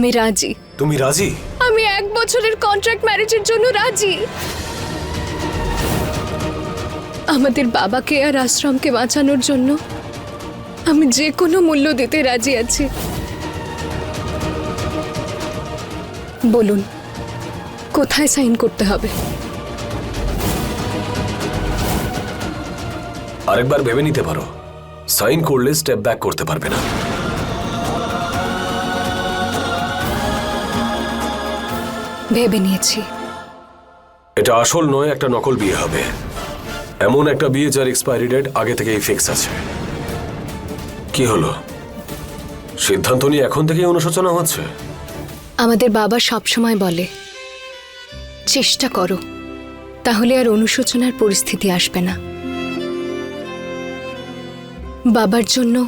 আমি রাজি। তুমি রাজি? আমি এক বছরের কন্ট্রাক্ট ম্যারেজের জন্য রাজি। আমাদের বাবাকে আর আশ্রমকে বাঁচানোর জন্য আমি যে কোনো মূল্য দিতে রাজি আছি। বলুন কোথায় সাইন করতে হবে? আরেকবার ভেবে নিতে পারো। সাইন করলে স্টেপ ব্যাক করতে পারবে না। ভেবে নিয়েছি। এটা আসল নয় একটা নকল বিয়ে হবে। এমন একটা বিয়ে যার এক্সপায়ারি ডেট আগে থেকেই ফিক্স আছে। কি হলো? সিদ্ধান্ত নিয়ে এখন থেকেই অনুশোচনা হচ্ছে? আমাদের বাবা সবসময় বলে চেষ্টা করো তাহলে আর অনুশোচনার পরিস্থিতি আসবে না। বাবার জন্য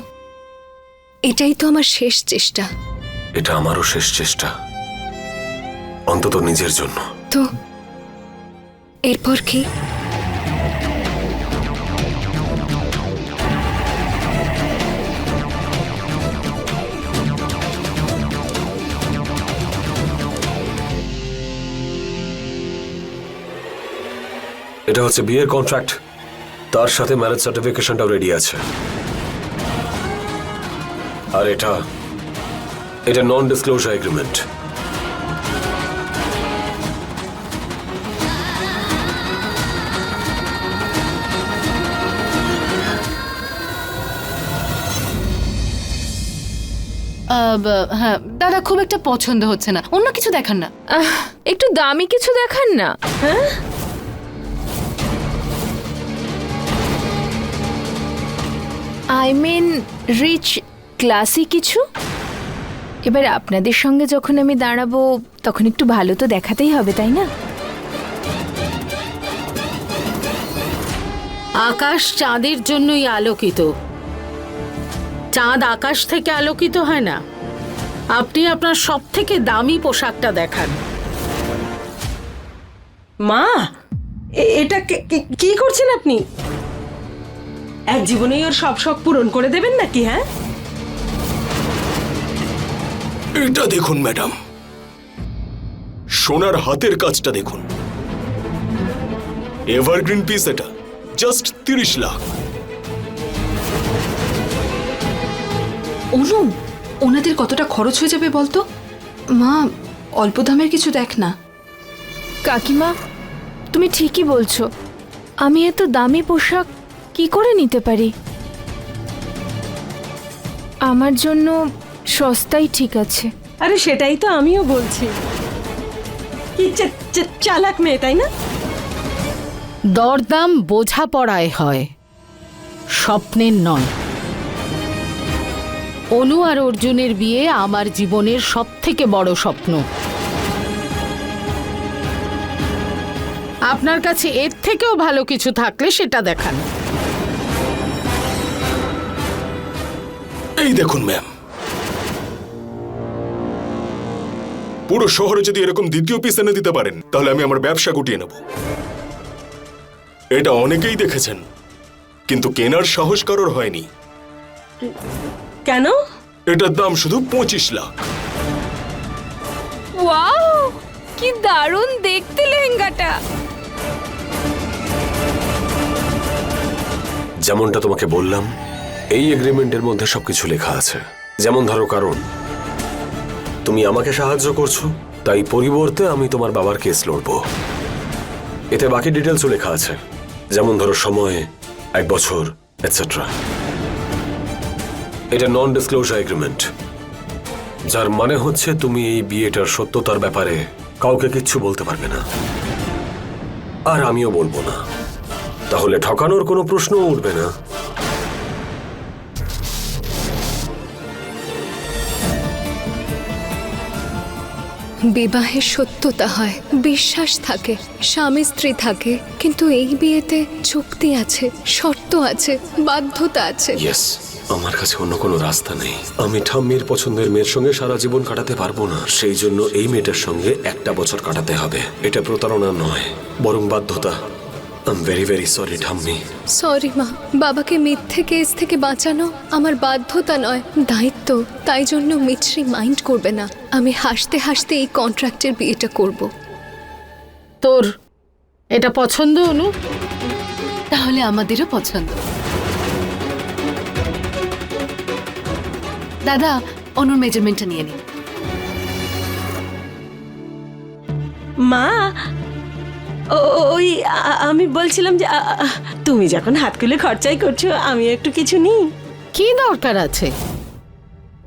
এটাই তো আমার শেষ চেষ্টা। এটা আমারও শেষ চেষ্টা। অন্তত নিজের জন্য। তো এরপর কি? এটা হচ্ছে বিয়ের কন্ট্রাক্ট তার সাথে ম্যারেজ সার্টিফিকেশনটাও রেডি আছে। আর এটা এটা নন ডিসক্লোজার এগ্রিমেন্ট হ্যাঁ দাদা খুব একটা পছন্দ হচ্ছে না। অন্য কিছু দেখান না। একটু দামি কিছু দেখান না। হ্যাঁ? আই মিন রিচ ক্লাসি কিছু? এবার আপনাদের সঙ্গে যখন আমি দাঁড়াবো তখন একটু ভালো তো দেখাতেই হবে তাই না? আকাশ চাঁদের জন্যই আলোকিত। চাঁদ আকাশ থেকে আলোকিত হয় না। আপনি আপনার সব থেকে দামি পোশাকটা দেখান। মা এটা কে- করছেন আপনি? এক জীবনেই ওর সব শখ পূরণ করে দেবেন নাকি হ্যাঁ? এটা দেখুন ম্যাডাম। সোনার হাতের কাজটা দেখুন। এভারগ্রিন পিস এটা জাস্ট তিরিশ লাখ। অনু ওনাদের কতটা খরচ হয়ে যাবে বলতো? মা অল্প দামের কিছু দেখ না। কাকিমা তুমি ঠিকই বলছো। আমি এত দামি পোশাক কি করে নিতে পারি? আমার জন্য সস্তাই ঠিক আছে। আরে সেটাই তো আমিও বলছি। কি চা- চা- চালাক মেয়ে তাই না? দরদাম বোঝাপড়ায় হয়। স্বপ্নের নয়। অনু আর অর্জুনের বিয়ে আমার জীবনের সব থেকে বড় স্বপ্ন। আপনার কাছে এর থেকেও ভালো কিছু থাকলে সেটা দেখান। এই দেখুন, ম্যাম। পুরো শহরে যদি এরকম দ্বিতীয় পিস এনে দিতে পারেন, তাহলে আমি আমার ব্যবসা গুটিয়ে নেব। এটা অনেকেই দেখেছেন, কিন্তু কেনার সাহস কারোর হয়নি। কেন? এটার দাম শুধু পঁচিশ লাখ। ওয়াও কি দারুণ দেখতে লেহেঙ্গাটা। যেমনটা তোমাকে বললাম এই এগ্রিমেন্টের মধ্যে সবকিছু লেখা আছে। যেমন ধরো কারণ তুমি আমাকে সাহায্য করছ তাই পরিবর্তে আমি তোমার বাবার কেস লড়ব। এতে বাকি ডিটেলসও লেখা আছে যেমন ধরো সময় এক বছর এটসেট্রা এটা নন ডিসক্লোজার এগ্রিমেন্ট যার মানে হচ্ছে তুমি এই বিয়েটার সত্যতার ব্যাপারে কাউকে কিচ্ছু বলতে পারবে না। আর আমিও বলব না। তাহলে ঠকানোর কোনো প্রশ্নও উঠবে না। বিবাহের সত্যতা হয় বিশ্বাস থাকে স্বামী স্ত্রী থাকে কিন্তু এই বিয়েতে চুক্তি আছে শর্ত আছে বাধ্যতা আছে। আমার কাছে অন্য কোনো রাস্তা নেই। আমি ঠাম্মির পছন্দের মেয়ের সঙ্গে সারা জীবন কাটাতে পারব না। সেই জন্য এই মেয়েটার সঙ্গে একটা বছর কাটাতে হবে। এটা প্রতারণা নয় বরং বাধ্যতা। I am very very sorry ঠাম্মি। সরি মা। বাবাকে মিথ্যে কেস থেকে বাঁচানো আমার বাধ্যতা নয় দায়িত্ব। তাই জন্য মিছরি মাইন্ড করবে না। আমি হাসতে হাসতে এই কন্ট্রাক্টের বিয়েটা করব। তোর এটা পছন্দ অনু? তাহলে আমাদেরও পছন্দ। দাদা অনুর মেজারমেন্টটা নিয়ে নিন। মা ও- ওই আমি বলছিলাম যে তুমি যখন হাত খুলে খরচাই করছ আমি একটু কিছু নিই। কি দরকার আছে?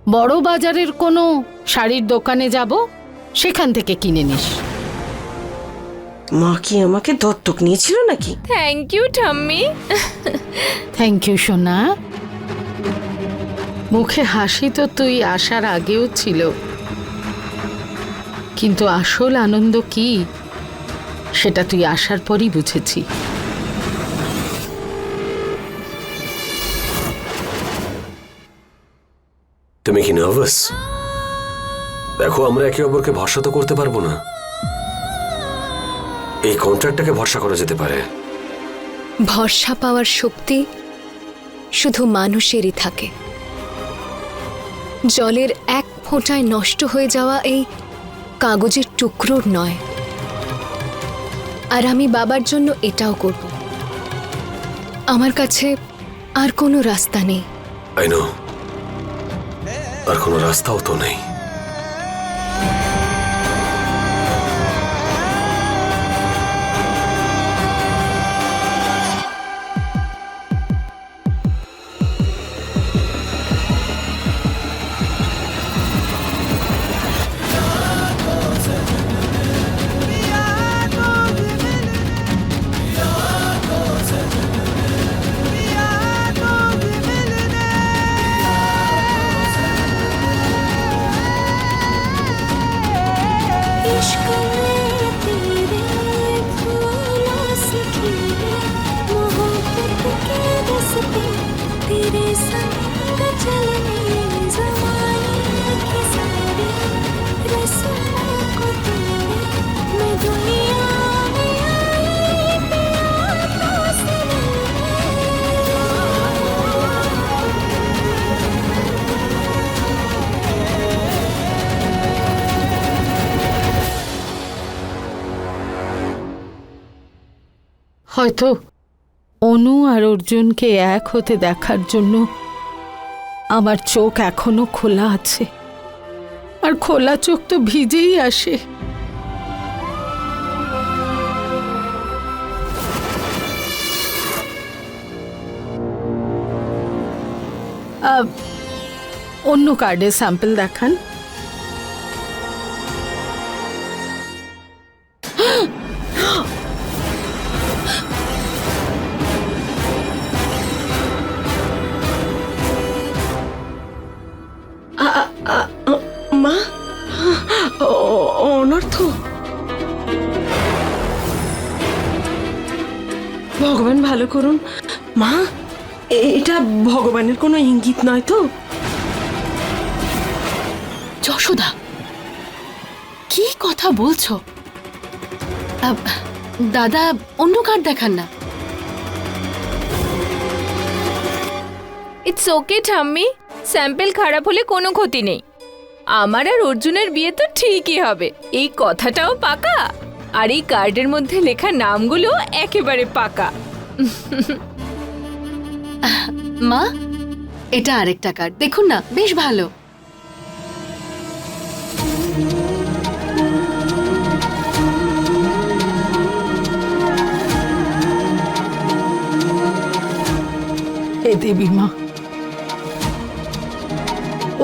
বড় বাজারের কোনো শাড়ির দোকানে যাব? সেখান থেকে কিনে নিস। মা কি আমাকে দত্তক নিয়েছিল নাকি? থ্যাংক ইউ ঠাম্মি। থ্যাংক ইউ সোনা। মুখে হাসি তো তুই আসার আগেও ছিল। কিন্তু আসল আনন্দ কি সেটা তুই আসার পরই বুঝেছি। তুমি কি নার্ভাস দেখো আমরা একে অপরকে ভরসা তো করতে পারব না। এই কন্ট্রাক্টটাকে ভরসা করা যেতে পারে। ভরসা পাওয়ার শক্তি শুধু মানুষেরই থাকে। জলের এক ফোঁটায় নষ্ট হয়ে যাওয়া এই কাগজের টুকরোর নয়। আর আমি বাবার জন্য এটাও করব। আমার কাছে আর কোনো রাস্তা নেই। আর কোনো রাস্তাও তো নেই। হয়তো অনু আর অর্জুনকে এক হতে দেখার জন্য আমার চোখ এখনও খোলা আছে। আর খোলা চোখ তো ভিজেই আসে। অন্য কার্ডের স্যাম্পল দেখান। মা? ও- ও- অনর্থ। ভগবান ভালো করুন। মা এটা ভগবানের কোনো ইঙ্গিত নয় তো? যশোদা কি কথা বলছো? দাদা অন্য কার্ড দেখান না? ইটস ওকে ঠাম্মি। স্যাম্পল খারাপ হলে কোনো ক্ষতি নেই। আমার আর অর্জুনের বিয়ে তো ঠিকই হবে। এই কথাটাও পাকা? আর এই কার্ডের মধ্যে লেখা নামগুলো একেবারে পাকা। মা এটা আরেকটা কার্ড। দেখুন না বেশ ভালো। হে দেবী মা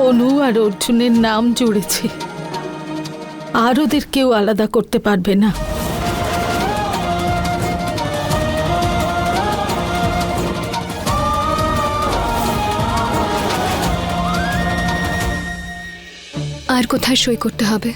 অনু আর অর্জুনের নাম জুড়েছে। আর ওদের কেউ আলাদা করতে পারবে না। আর কোথায় সই করতে হবে?